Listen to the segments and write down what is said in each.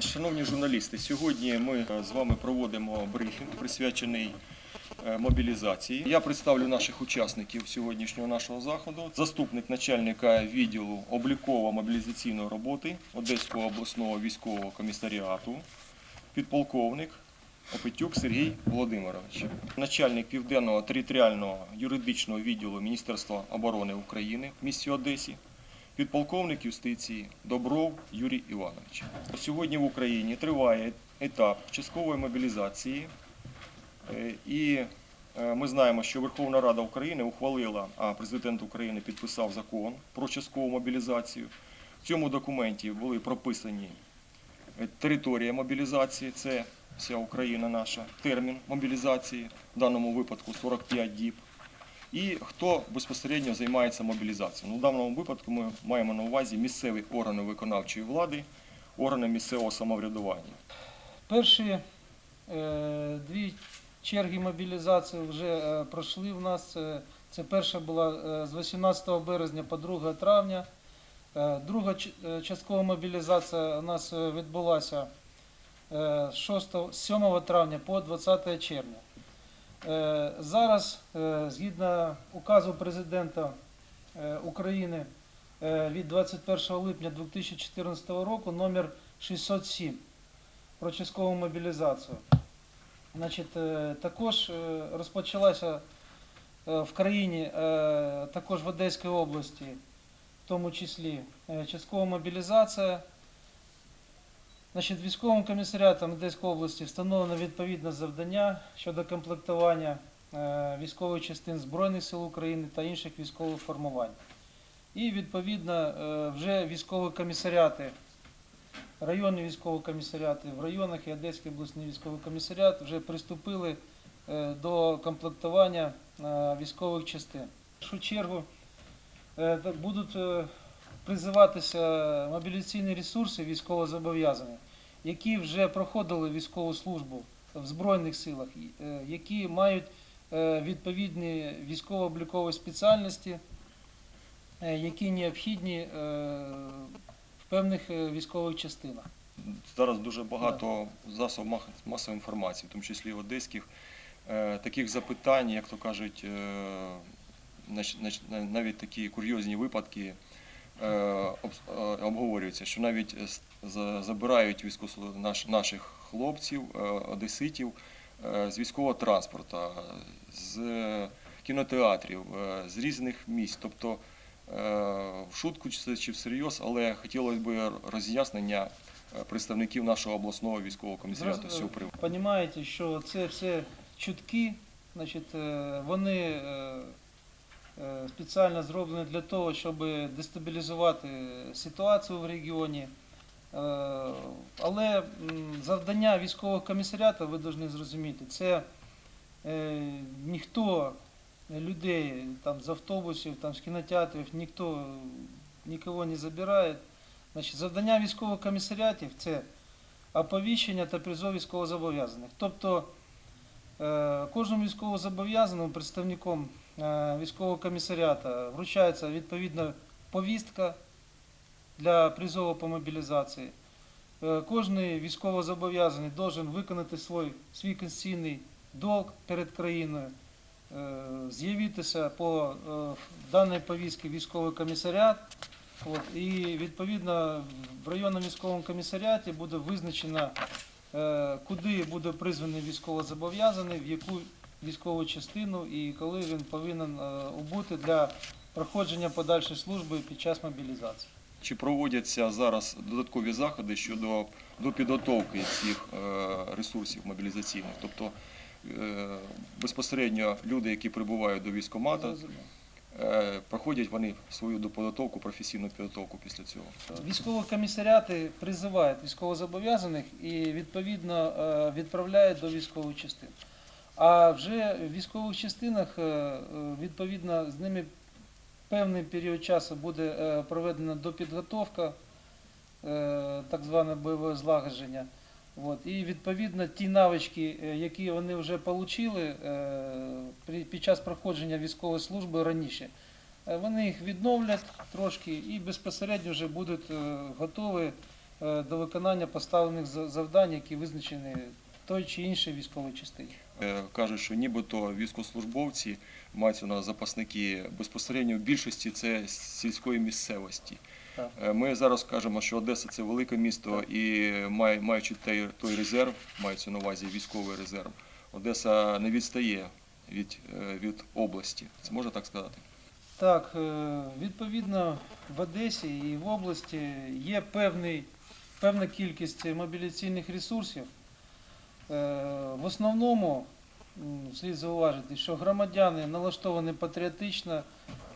Шановні журналісти, сьогодні ми е, з вами проводимо брифінг, присвячений е, мобілізації. Я представлю наших учасників сьогоднішнього нашого заходу. Заступник начальника відділу обліково-мобілізаційної роботи Одеського обласного військового комісаріату, підполковник Опитюк Сергій Володимирович, начальник південного територіального юридичного відділу Міністерства оборони України в місті Одесі, підполковник юстиції Добров Юрій Іванович. Сьогодні в Україні триває етап часткової мобілізації, Е, і е, ми знаємо, що Верховна Рада України ухвалила, а президент України підписав закон про часткову мобілізацію. В цьому документі були прописані е, територія мобілізації, це вся Україна наша, термін мобілізації, в даному випадку 45 діб. І хто безпосередньо займається мобілізацією. Ну, в даному випадку ми маємо на увазі місцеві органи виконавчої влади, органи місцевого самоврядування. Перші е, дві черги мобілізації вже е, пройшли в нас. Е, Це перша була е, з 18 березня по 2 травня. Е, Друга е, часткова мобілізація у нас е, відбулася е, з 6, 7 травня по 20 червня. Е, Зараз, е, згідно указу президента е, України від 21 липня 2014 року, номер 607 про часткову мобілізацію. Значить, також розпочалася в країні, також в Одеській області, в тому числі часткова мобілізація. Значить, військовим комісаріатом Одеської області встановлено відповідне завдання щодо комплектування е, військових частин Збройних сил України та інших військових формувань. І відповідно е, вже військові комісаріати районні військові комісаріати в районах і Одеський обласний військовий комісаріат вже приступили е, до комплектування військових частин. В першу чергу будуть призиватися мобілізаційні ресурси військовозобов'язані, які вже проходили військову службу в Збройних силах, е, які мають е, відповідні військово-облікові спеціальності, е, які необхідні в певних військових частинах. Зараз дуже багато засобів масової інформації, в тому числі одеських, таких запитань, як то кажуть, навіть такі курйозні випадки е, е, обговорюються, що навіть е, забирають наших хлопців, одеситів з військового транспорту, з кінотеатрів, з різних місць. Тобто в шутку чи всерйоз, але хотілося б роз'яснення представників нашого обласного військового комісаріату з цього приводу. Понімаєте, що це все чутки, значить, вони спеціально зроблені для того, щоб дестабілізувати ситуацію в регіоні. Е, Але завдання військового комісаріату, ви повинні зрозуміти, це е, ніхто людей там, з автобусів, там, з кінотеатрів, ніхто нікого не забирає. Значить, завдання військових комісаріатів це оповіщення та призов військовозобов'язаних. Тобто е, кожному військовозобов'язаному представником е, військового комісаріата вручається відповідна повістка для призову по мобілізації. Е, Кожний військовозобов'язаний должен виконати свій, свій конституційний долг перед країною, е, з'явитися по е, даній повістці військовий комісаріат. От, і відповідно в районному військовому комісаріаті буде визначено, е, куди буде призваний військовозобов'язаний, в яку військову частину і коли він повинен е, убути для проходження подальшої служби під час мобілізації. Чи проводяться зараз додаткові заходи щодо до підготовки цих е, ресурсів мобілізаційних? Тобто е, безпосередньо люди, які прибувають до е, проходять вони свою доподготовку, професійну підготовку після цього. Військові комісаріати призивають військовозобов'язаних і відповідно відправляють до військових частин. А вже в військових частинах е, е, відповідно з ними певний період часу буде е, проведена допідготовка, так зване бойове злагодження. І відповідно ті навички, які вони вже отримали під час проходження військової служби раніше, вони їх відновлять трошки і безпосередньо вже будуть готові до виконання поставлених за- завдань, які визначені той чи іншій військовій частині. Е, Кажуть, що нібито військовослужбовці маються на запасники безпосередньо в більшості це з сільської місцевості. Е, Ми зараз кажемо, що Одеса це велике місто і маючи той, резерв, мається на увазі військовий резерв, Одеса не відстає від, е, від області. Це можна так сказати? Так, відповідно, в Одесі і в області є певний, певна кількість мобіляційних ресурсів. Е, В основному слід зауважити, що громадяни налаштовані патріотично,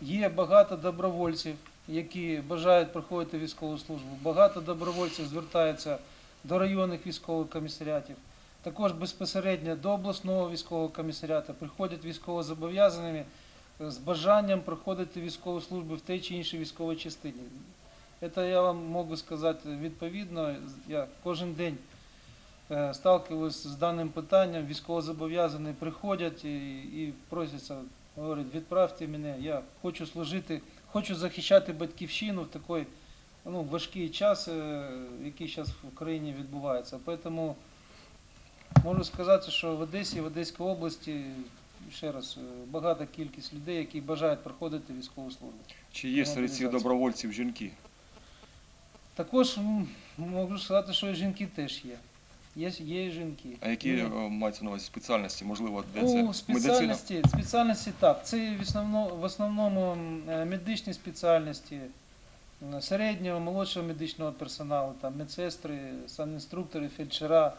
є багато добровольців, які бажають проходити військову службу. Багато добровольців звертаються до районних військових комісаріатів. Також безпосередньо до обласного військового комісаріату приходять військовозобов'язаними з бажанням проходити військову службу в тій чи іншій військовій частині. Це я вам можу сказати відповідно. Я кожен день сталкиваюся з даним питанням. Військовозобов'язані приходять і, і просяться, говорять, відправте мене, я хочу служити, хочу захищати батьківщину в такий ну, важкий час, е, який зараз в країні відбувається. Тому можу сказати, що в Одесі, в Одеській області ще раз, е, багата кількість людей, які бажають проходити військову службу. Чи є серед цих добровольців жінки? Також можу сказати, що і жінки теж є. Є, є і жінки. А які Є. е, маються на увазі спеціальності? Можливо, де це Ну, медицина? спеціальності, спеціальності так. Це в основному, в основному м, е, медичні спеціальності м, середнього, молодшого медичного персоналу, там медсестри, санінструктори, фельдшера.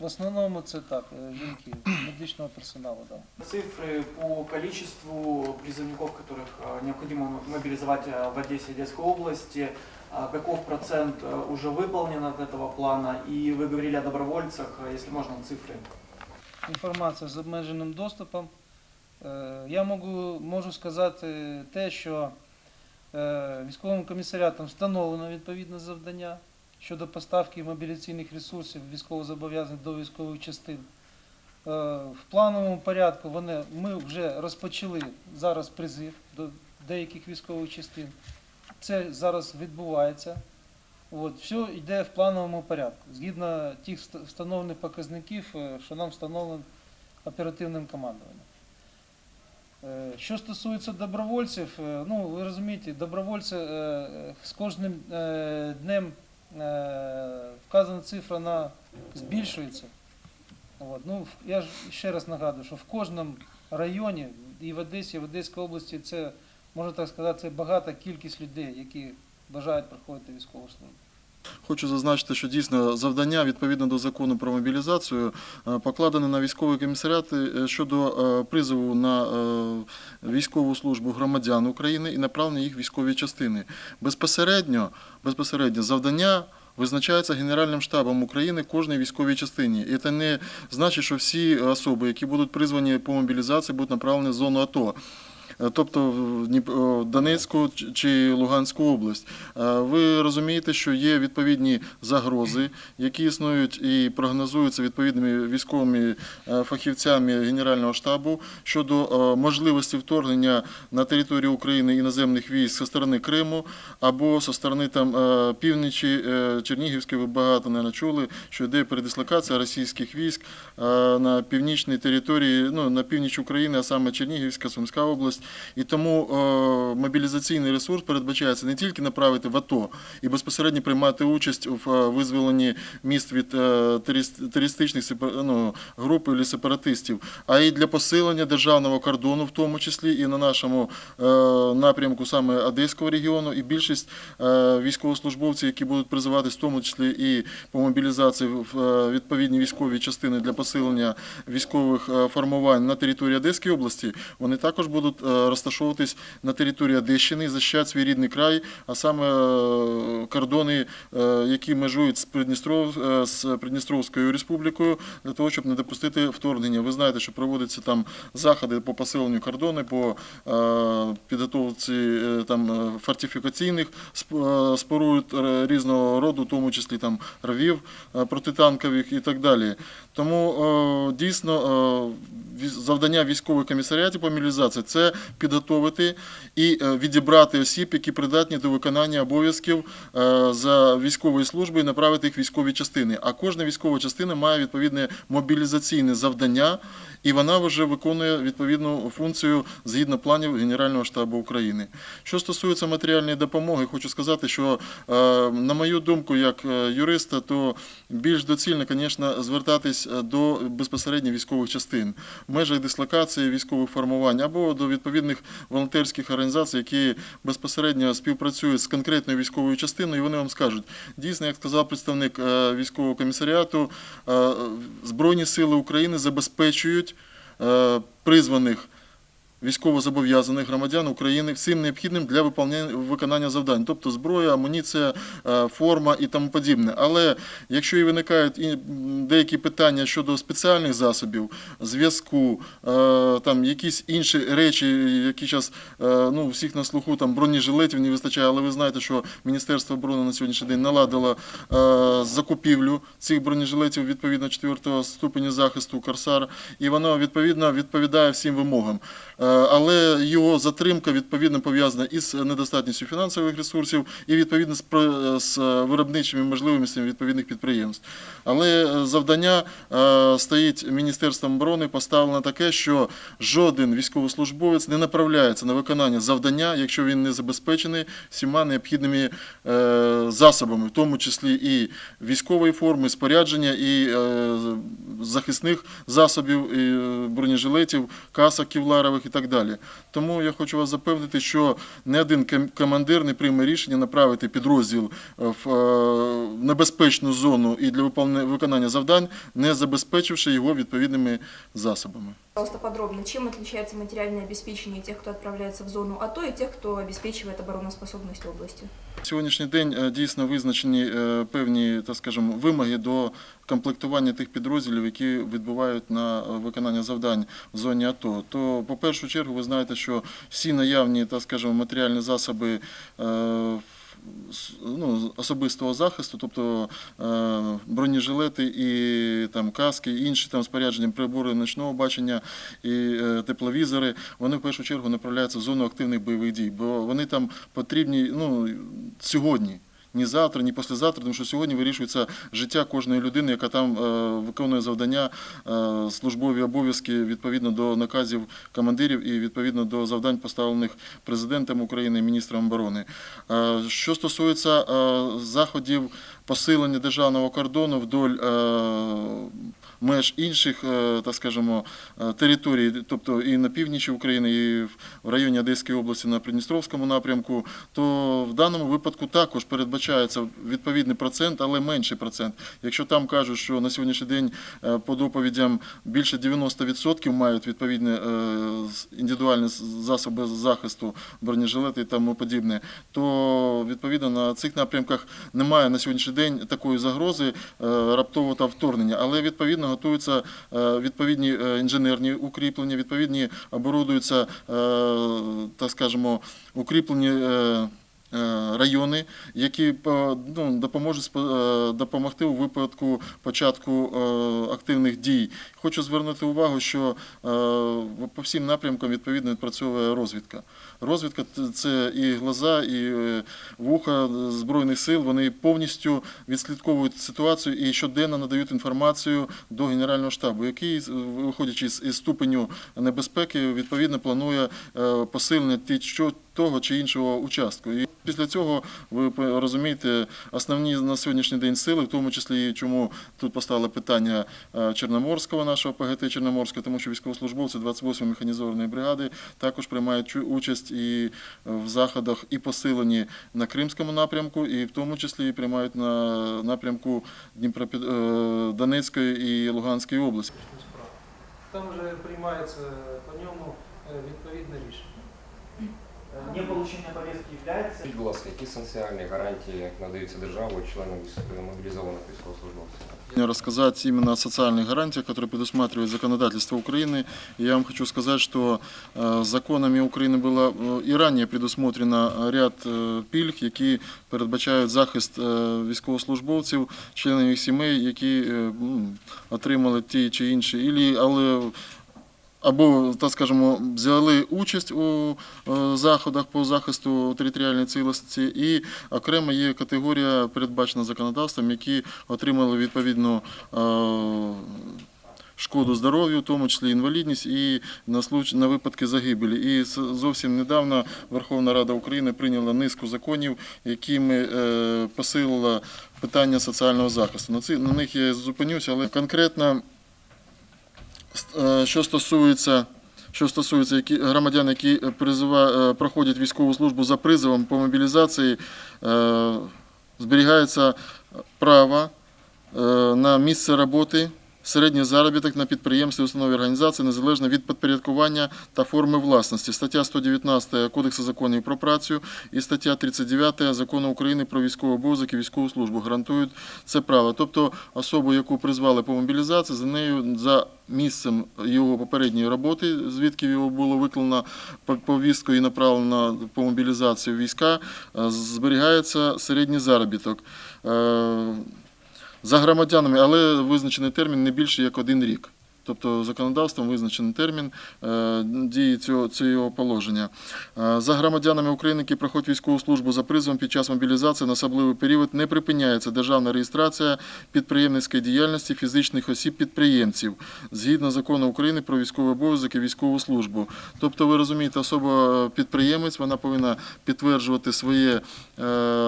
В основному це так, е, жінки медичного персоналу. Да. Цифры по количеству призывников, которых э, необходимо мобилизовать э, в Одессе и Одесской области, а каков процент э, уже выполнен от этого плана, и вы говорили о добровольцах, э, если можно, цифры. інформація з обмеженим доступом. Е, Я можу, можу сказати те, що е, військовим комісаріатом встановлено відповідне завдання щодо поставки мобіляційних ресурсів військовозобов'язаних до військових частин. Е, В плановому порядку вони, ми вже розпочали зараз призив до деяких військових частин. Це зараз відбувається. От, все йде в плановому порядку, згідно тих вст- встановлених показників, е, що нам встановлено оперативним командуванням. Е, Що стосується добровольців, е, ну ви розумієте, добровольці з кожним днем вказана цифра вона збільшується. От, ну, я ж ще раз нагадую, що в кожному районі і в Одесі, і в Одеській області це, можна так сказати, це багата кількість людей, які бажають проходити військову службу. Хочу зазначити, що дійсно завдання відповідно до закону про мобілізацію е, покладено на військові комісаріати е, щодо е, призову на військову службу громадян України і направлення їх військові частини. Безпосередньо, безпосередньо завдання. Визначається Генеральним штабом України кожній військовій частині. І це не значить, що всі особи, які будуть призвані по мобілізації, будуть направлені в зону АТО. Е, Тобто в Донецьку чи- Луганську область. Е, Ви розумієте, що є відповідні загрози, які існують і прогнозуються відповідними військовими е, фахівцями Генерального штабу щодо можливості вторгнення на територію України іноземних військ зі сторони Криму або зі сторони там півночі Чернігівської. Ви багато не чули, що йде передислокація російських військ на північній території, ну на північ України, а саме Чернігівська, Сумська область. І тому е, мобілізаційний ресурс передбачається не тільки направити в АТО і безпосередньо приймати участь в е, визволенні міст від е, терорист- терористичних ну, груп і сепаратистів, а й для посилення державного кордону, в тому числі і на нашому напрямку саме Одеського регіону. І більшість військовослужбовців, які будуть призиватись, в тому числі і по мобілізації в відповідні військові частини для посилення військових формувань на території Одеської області, вони також будуть розташовуватись на території Одещини і захищати свій рідний край, а саме е, кордони, е, які межують з Придністров е, з Придністровською республікою, для того, щоб не допустити вторгнення. Ви знаєте, що проводяться там заходи по посиленню кордону, по підготовці там фортифікаційних споруд різного роду, в тому числі там ровів е, протитанкових і так далі. Тому е, дійсно е, завдання військових комісаріатів по мобілізації це підготовити і е, відібрати осіб, які придатні до виконання обов'язків за військової служби і направити їх в військові частини. А кожна військова частина має відповідне мобілізаційне завдання, і вона вже виконує відповідну функцію згідно планів Генерального штабу України. Що стосується матеріальної допомоги, хочу сказати, що е, на мою думку, як е, юриста, то більш доцільно, звісно, звертатись е, до безпосередньо військових частин в межах дислокації військових формувань або до відповідних волонтерських організацій, які безпосередньо співпрацюють з конкретною військовою частиною, і вони вам скажуть, дійсно, як сказав представник військового комісаріату, Збройні сили України забезпечують призваних військовозобов'язаних громадян України всім необхідним для виконання, завдань, тобто зброя, амуніція, е, форма і тому подібне. Але якщо і виникають і деякі питання щодо спеціальних засобів, зв'язку, е, там якісь інші речі, які зараз ну, всіх на слуху, там бронежилетів не вистачає, але ви знаєте, що Міністерство оборони на сьогоднішній день наладило е, закупівлю цих бронежилетів відповідно 4 ступеня захисту Корсар, і воно відповідно відповідає всім вимогам. Е, Але його затримка відповідно пов'язана із недостатністю фінансових ресурсів і відповідно з з виробничими можливостями відповідних підприємств. Але е, завдання е, стоїть Міністерством оборони поставлено таке, що жоден військовослужбовець не направляється на виконання завдання, якщо він не забезпечений всіма необхідними е, засобами, в тому числі і військової форми, спорядження, і е, захисних засобів, е, бронежилетів, касок кевларових і так далі. Тому я хочу вас запевнити, що не один ком- командир не прийме рішення направити підрозділ е, в е, небезпечну зону і для виконання завдань, не забезпечивши його відповідними засобами. Пожалуйста, подробно, чем отличается материальное обеспечение тех, кто отправляется в зону АТО, и тех, кто обеспечивает обороноспособность области? Сьогоднішній день е, дійсно визначені е, певні, так скажемо, вимоги до комплектування тих підрозділів, які відбувають на е, виконання завдань в зоні АТО. То, по першу чергу, ви знаєте, що всі наявні, так скажемо, матеріальні засоби. Ну, особистого захисту, тобто е, бронежилети і там каски, інші там спорядження, прибори ночного бачення і е, тепловізори, вони в першу чергу направляються в зону активних бойових дій, бо вони там потрібні ну, сьогодні. Ні завтра, ні післязавтра, тому що сьогодні вирішується життя кожної людини, яка там е, виконує завдання, е, службові обов'язки відповідно до наказів командирів і відповідно до завдань, поставлених президентом України і міністром оборони. Е, що стосується заходів посилення державного кордону вдоль меж інших, е, так скажемо, е, територій, тобто і на північі України, і в районі Одеської області на Придністровському напрямку, то в даному випадку також передбачається відповідний процент, але менший процент. Якщо там кажуть, що на сьогоднішній день е, по доповідям більше 90% мають відповідні індивідуальні засоби захисту, бронежилети і тому подібне, то відповідно на цих напрямках немає на сьогоднішній день такої загрози раптового та вторгнення, але відповідно готуються е, відповідні е, інженерні укріплення, відповідні оборудуються, е, так скажемо, укріплені. Е, е, Райони, які ну, допоможуть е, допомогти у випадку початку е, активних дій. Хочу звернути увагу, що е, по всім напрямкам відповідно відпрацьовує розвідка. Розвідка це і глаза, і е, вуха збройних сил. Вони повністю відслідковують ситуацію і щоденно надають інформацію до генерального штабу, який, виходячи з ступеню небезпеки, відповідно планує е, посилення ті- що- того чи іншого участку. І після цього ви розумієте основні на сьогоднішній день сили, в тому числі чому тут постало питання е, Чорноморського нашого ПГТ Чорноморського, тому що військовослужбовці 28 механізованої бригади також приймають участь і в заходах і посилені на Кримському напрямку, і в тому числі приймають на напрямку Дніпропід... е, Донецької і Луганської області. Там вже приймається по ньому е, відповідне рішення Э, Неполучение повестки является Скажіть, будь ласка, які соціальні гарантії надаються державою членам військ- мобілізованих військовослужбовців? рассказать именно о социальных гарантиях, которые предусматривает законодательство Украины. И я вам хочу сказать, что э, законами України было э, и ранее предусмотрено ряд э, пільг, які передбачають захист э, військовослужбовців, членів їх сімей, які е, м, отримали ті чи інші, ілі, але або, так скажемо, взяли участь у е, заходах по захисту територіальної цілісності, і окремо є категорія, передбачена законодавством, які отримали відповідну е, шкоду здоров'ю, в тому числі інвалідність і на случ... на випадки загибелі. І зовсім недавно Верховна Рада України прийняла низку законів, якими е, посилила питання соціального захисту. На, ці... на них я зупинюся, але конкретно що стосується. Що стосується які, громадян, які призива, е, проходять військову службу за призовом по мобілізації, е, зберігається право е, на місце роботи, середній заробіток на підприємстві, установі організації незалежно від підпорядкування та форми власності. Стаття 119 Кодексу законів про працю і стаття 39 Закону України про військовий обов'язок і військову службу гарантують це право. Тобто особу, яку призвали по мобілізації, за нею за місцем його попередньої роботи, звідки його було виконано по- повістку і направлено по мобілізації війська, е, зберігається середній заробіток. За громадянами, але визначений термін не більше як один рік. Тобто законодавством визначений термін е, дії цього, положення. Е, За громадянами України, які проходять військову службу за призовом під час мобілізації на особливий період, не припиняється державна реєстрація підприємницької діяльності фізичних осіб-підприємців згідно закону України про військовий обов'язок і військову службу. Тобто, ви розумієте, особа підприємець, вона повинна підтверджувати е,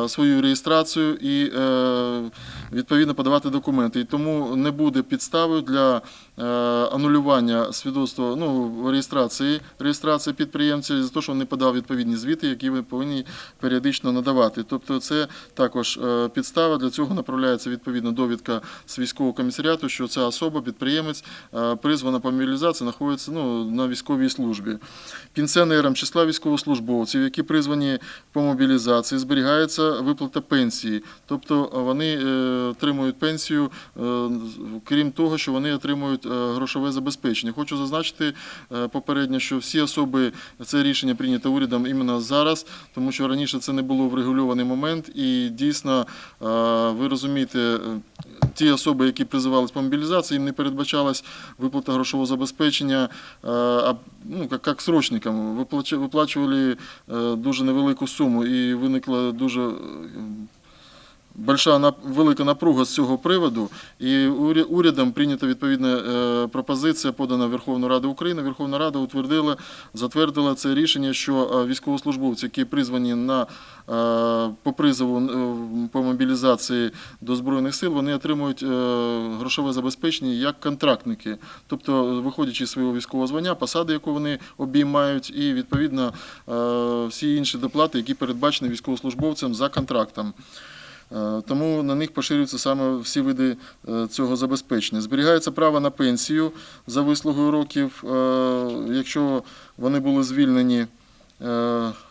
свою реєстрацію і е, відповідно подавати документи. І тому не буде підстави для е, анулювання свідоцтва ну, реєстрації, реєстрації підприємця за те, що він не подав відповідні звіти, які ви повинні періодично надавати. Тобто це також е, підстава. Для цього направляється відповідна довідка з військового комісаріату, що ця особа, підприємець, е, призвана по мобілізації, знаходиться ну, на військовій службі. Пенсіонерам числа військовослужбовців, які призвані по мобілізації, зберігається виплата пенсії. Тобто вони е, отримують пенсію, е, крім того, що вони отримують е, грошове забезпечення. Хочу зазначити е, попередньо, що всі особи це рішення прийнято урядом іменно зараз, тому що раніше це не було врегульований момент, і дійсно е, ви розумієте, е, ті особи, які призивались по мобілізації, їм не передбачалась виплата грошового забезпечення, а ну як, срочникам виплачували дуже невелику суму, і виникла дуже Большая велика напруга з цього приводу, і уря- урядом прийнята відповідна е, пропозиція, подана в Верховну Раду України. Верховна Рада утвердила, затвердила це рішення, що е, військовослужбовці, які призвані на е, по призову по мобілізації до збройних сил, вони отримують грошове забезпечення як контрактники, тобто виходячи з свого військового звання, посади, яку вони обіймають, і відповідно всі інші доплати, які передбачені військовослужбовцям за контрактом. Е, Тому на них поширюються саме всі види е, цього забезпечення. Зберігається право на пенсію за вислугою років, е, якщо вони були звільнені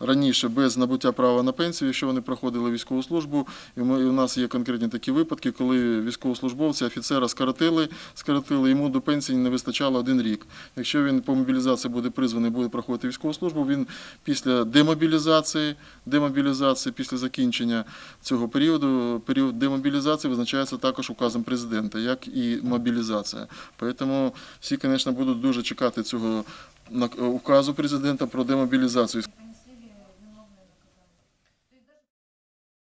раніше без набуття права на пенсію, якщо вони проходили військову службу. І у нас є конкретні такі випадки, коли військовослужбовця, офіцера скоротили, скоротили, йому до пенсії не вистачало один рік. Якщо він по мобілізації буде призваний, буде проходити військову службу, він після демобілізації, демобілізації, після закінчення цього періоду, період демобілізації визначається також указом президента, як і мобілізація. Тому всі, звісно, будуть дуже чекати цього указу президента про демобілізацію.